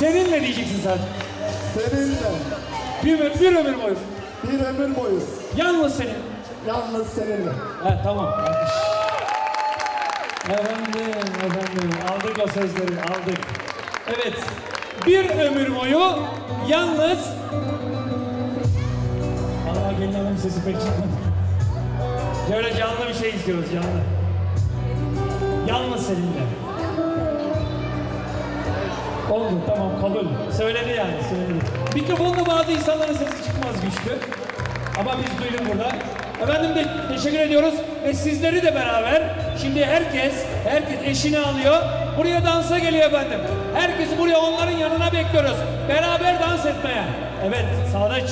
Seninle diyeceksin sen. Seninle Bir, ömür- bir ömür boyu. bir ömür boyu Yalnız senin. yalnız seninle. Ha tamam. Efendim, efendim. Aldık o sözleri, aldık. Evet. Bir ömür boyu yalnız... Allah gelin hanım sesi pek çıkmadı. Şöyle canlı bir şey istiyoruz, canlı. Yalnız seninle. Oldu, tamam kabul. Söyledi yani, söyledi. Mikrofonda bazı insanların sesi çıkmaz güçlü. Ama biz duyduk burada. Efendim de teşekkür ediyoruz ve sizleri de beraber şimdi herkes, herkes eşini alıyor. Buraya dansa geliyor efendim. Herkesi buraya onların yanına bekliyoruz. Beraber dans etmeye. Evet Sadıç.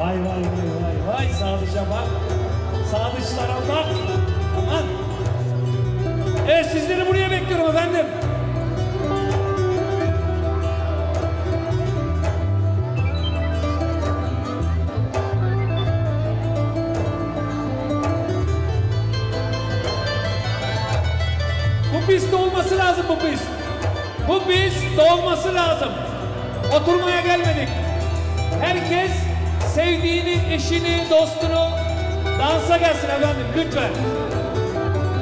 Vay vay vay vay vay Sadıç'a bak. Sadıçlara bak. Aman. Evet sizleri buraya bekliyorum efendim. Oturmaya gelmedik. Herkes sevdiğini, eşini, dostunu dansa gelsin efendim lütfen.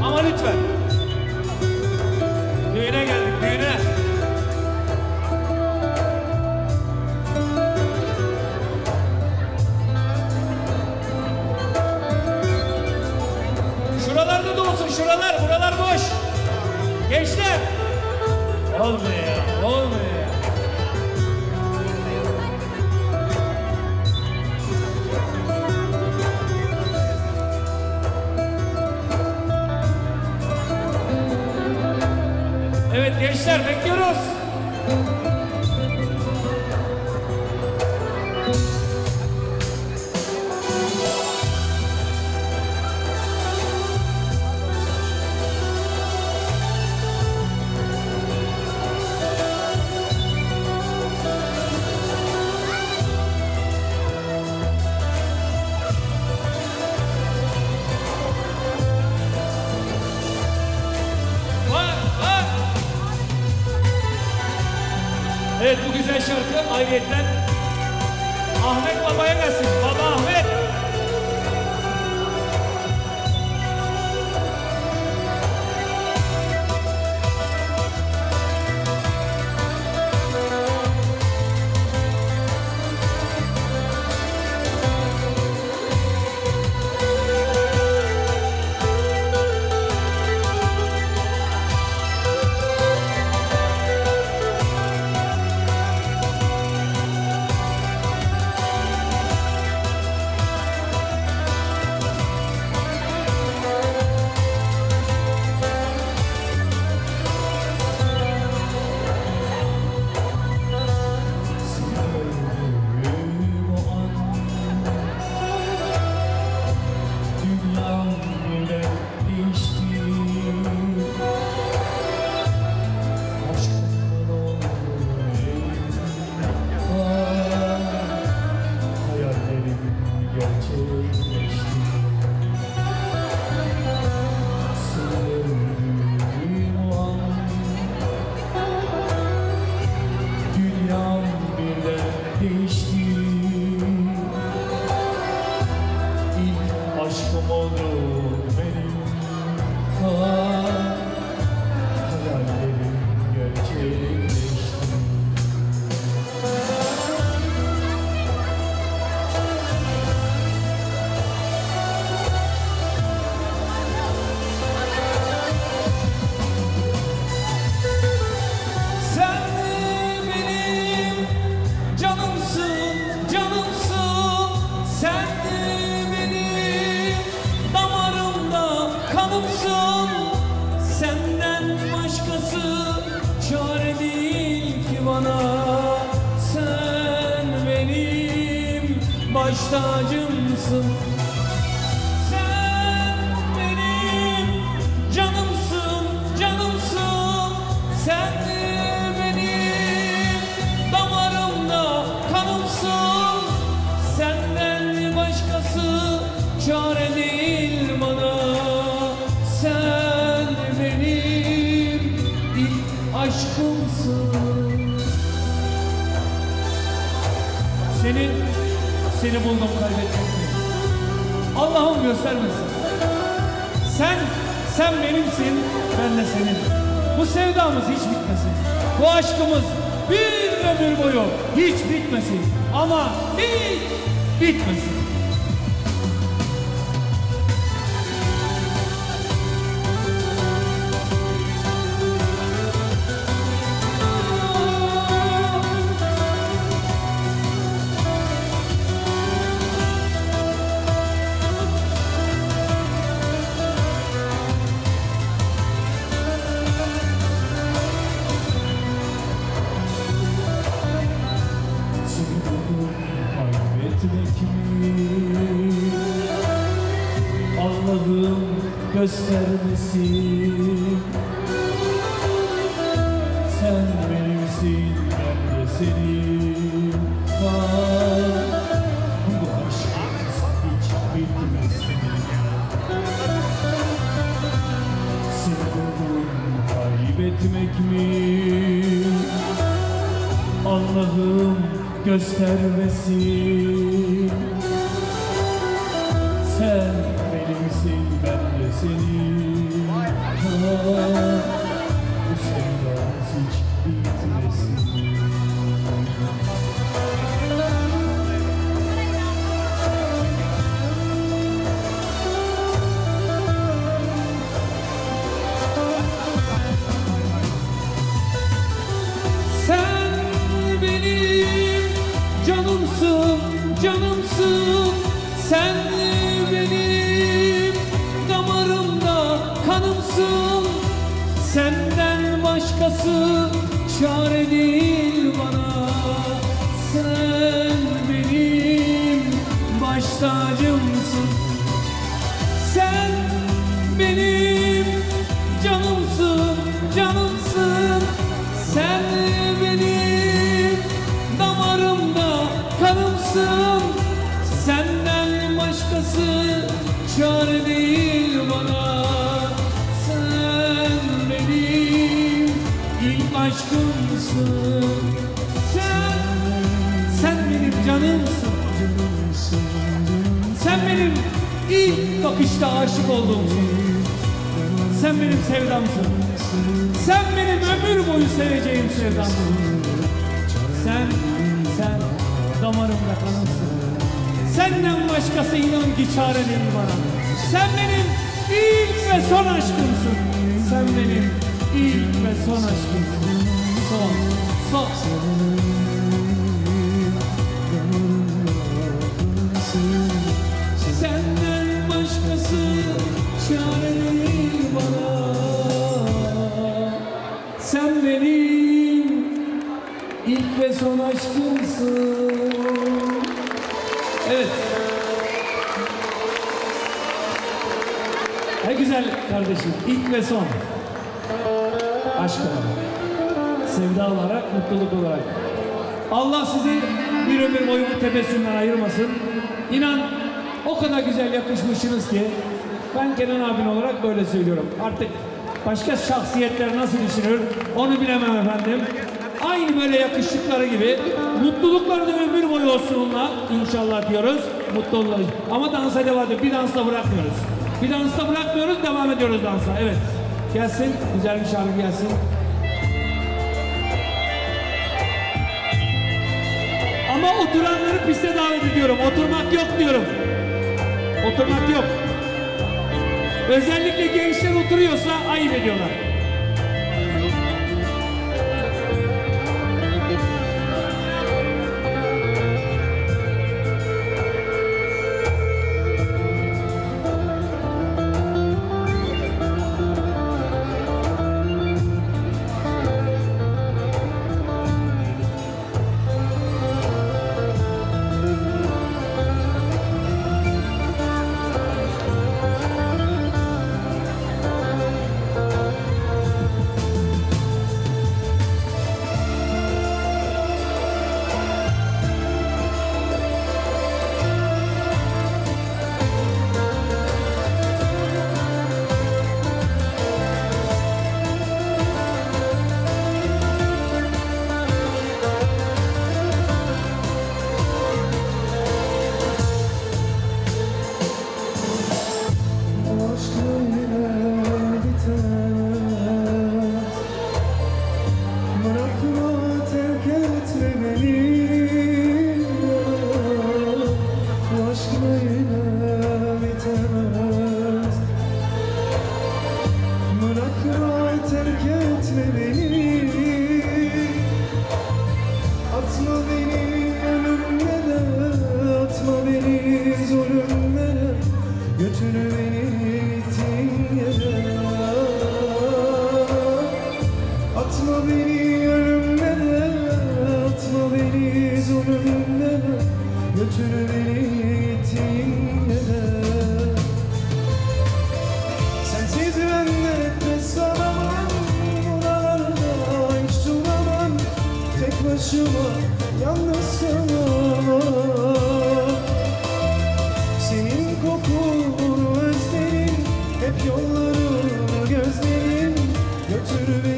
Ama lütfen. Düğüne geldik, düğüne. Şuralarda da olsun, şuralar, buralar boş. Gençler. Olmuyor olmuyor ya. Evet gençler bekliyoruz. Şarkı ayrıyetten Ahmet Baba'ya gelsin. Göstermesin. Sen, sen benimsin, ben de senin. Bu sevdamız hiç bitmesin. Bu aşkımız bir ömür boyu hiç bitmesin. Ama hiç bitmesin. Göstermesin Sen benimsin ben de senin Ah, Bu aşkımız hiç Seni buldum kaybetmek mi? Allah'ım göstermesin Sen ben ilk aşkımsın. Sen, sen benim canımsın. Sen benim ilk bakışta aşık olduğumsun. Sen benim sevdamsın. Sen benim ömür boyu seveceğim sevdamsın. Sen, sen damarımda kanımsın. Senden başkası inan ki çare değil bana. Sen benim ilk ve son aşkımsın. Son aşkımsın. Son, son. Senden başkası çare değil bana Sen benim ilk ve son aşkımsın. Evet. Ne güzel kardeşim. İlk ve son aşk olarak, sevda olarak, mutluluk olarak. Allah sizi bir ömür boyu bu tebessümden ayırmasın. İnan o kadar güzel yakışmışsınız ki ben Kenan abin olarak böyle söylüyorum. Artık başka şahsiyetler nasıl düşünür onu bilemem efendim. Aynı böyle yakışıkları gibi mutlulukları da ömür boyu olsun onunla inşallah diyoruz. Mutlu oluruz. Ama dansa devam ediyoruz. Bir dansla bırakmıyoruz. Bir dansla bırakmıyoruz devam ediyoruz dansa. Evet. Gelsin, güzel bir gelsin. Ama oturanları piste davet ediyorum. Oturmak yok diyorum. Oturmak yok. Özellikle gençler oturuyorsa ayıp ediyorlar.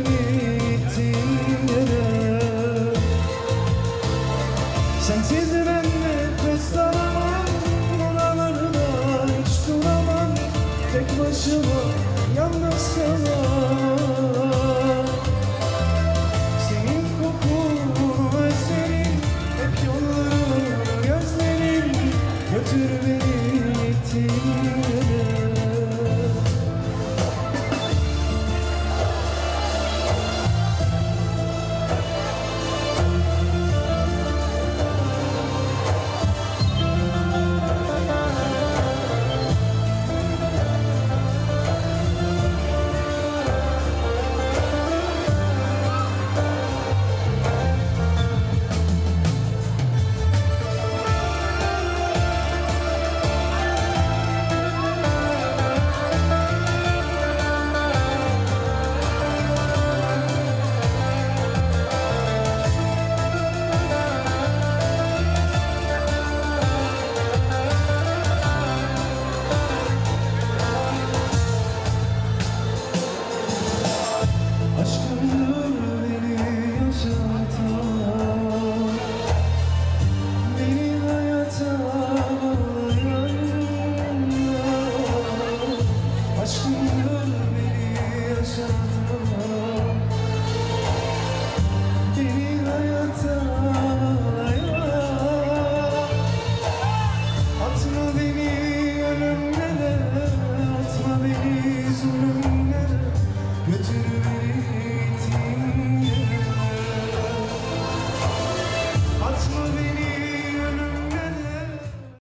singing.